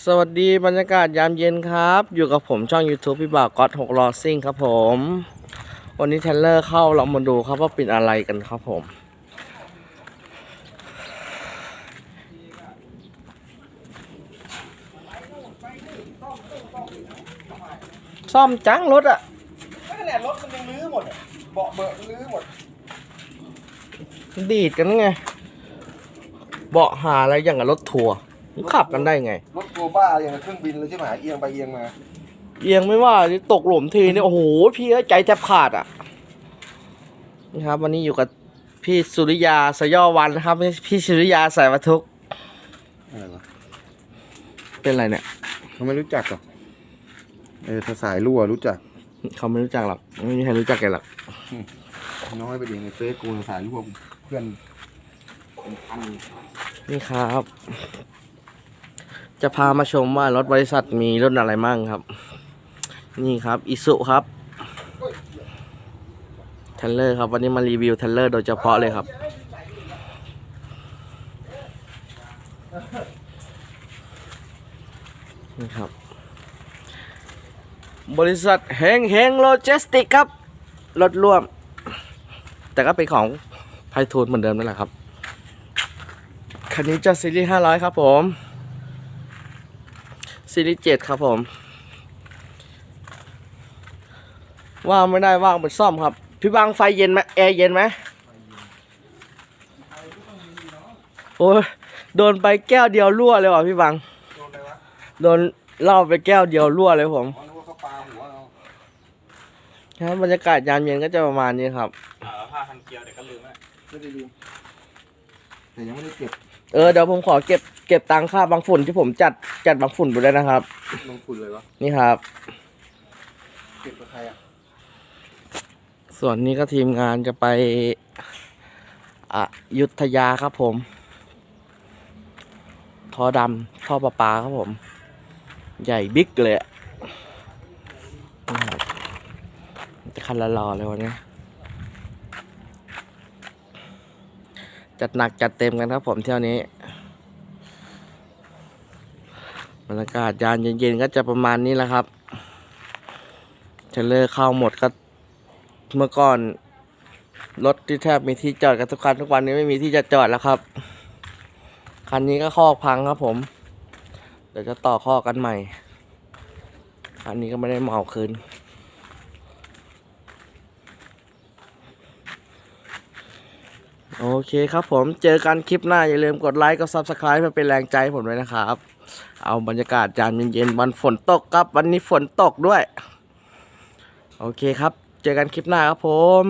สวัสดีบรรยากาศยามเย็นครับ อยู่กับผมช่อง YouTube พี่บ่าวก๊อตหกล้อซิ่งครับผม วันนี้เทรลเลอร์เข้าเรามาดูครับว่าเป็นอะไรกันครับผม ซ่อมจังรถอะไม่ขนาดรถมันยังลื้อหมดอะเบาะเบอะลื้อหมด ดีดกันไง เบาะหาอะไรอย่างกับรถทัวร์ มันขับกันได้ไง รถโกบ้าอย่างกับเครื่องบินเลยใช่ไหมเอียงไปเอียงมา เอียงไม่ว่าตกหลุมทีนี่โอ้โหพี่เอ้ยใจแทบขาดอะนี่ครับ วันนี้อยู่กับพี่สุริยาสยอวันนะครับ พี่สุริยาสายวัตทุกอะไรวะเป็นอะไรเนี่ยเขาไม่รู้จักหรอกเออถ้าสายรั่วรู้จัก เขาไม่รู้จักหรอกไม่มีใครรู้จักแกหรอกน้อยไปดีในเฟซกูสายรั่วเพื่อนเป็นพันนี่ครับ จะพามาชมว่ารถบริษัทมีรุ่นอะไรมั่งครับ นี่ครับอิสุครับเทเลอร์ครับ วันนี้มารีวิวเทเลอร์โดยเฉพาะเลยครับ นี่ครับ บริษัทเฮงเฮงโลจิสติกครับ รถร่วม แต่ก็เป็นของไพทูนเหมือนเดิมนั่นแหละครับ คันนี้จะซีรีส์500 ครับผม ซีรีส์7ครับผม ว่างไม่ได้ว่างเป็นซ่อมครับ พี่บางไฟเย็นไหมแอร์เย็นไหมโอ้ยโดนไปแก้วเดียวรั่วเลยว่ะพี่บางโดนอะไรวะโดนเหล่าไปแก้วเดียวรั่วเลยผมอ๋อนึกว่าเขาปาหัวเราครับบรรยากาศยามเย็นก็จะประมาณนี้ครับผ้าพันเกลียวเดี๋ยวก็ลืมแล้วไม่ได้ลืมแต่ยังไม่ได้เก็บ เออเดี๋ยวผมขอเก็บเก็บตังค่าบางฝุ่นที่ผมจัดจัดบางฝุ่นไปด้วยนะครับ ลงฝุ่นเลยวะนี่ครับ เก็บกับใครอะส่วนนี้ก็ทีมงานจะไปอยุธยาครับผม ท่อดำท่อประปาครับผม ใหญ่บิ๊กเลยอะนี่ครับจะคันละรอเลยวันนี้ จัดหนักจัดเต็มกันครับผมเที่ยวนี้บรรยากาศยานเย็นๆก็จะประมาณนี้แหละครับเทรลเลอร์เข้าหมดก็เมื่อก่อนรถที่แทบมีที่จอดกันทุกคันทุกวันนี้ไม่มีที่จะจอดแล้วครับ คันนี้ก็คอกพังครับผม เดี๋ยวจะต่อข้อกันใหม่ คันนี้ก็ไม่ได้เหมาคืน โอเคครับผมเจอกันคลิปหน้า อย่าลืมกดไลค์กด Subscribe เพื่อเป็นแรงใจผมด้วยนะครับ เอาบรรยากาศยามเย็นๆวันฝนตกครับ วันนี้ฝนตกด้วย โอเคครับ เจอกันคลิปหน้าครับผม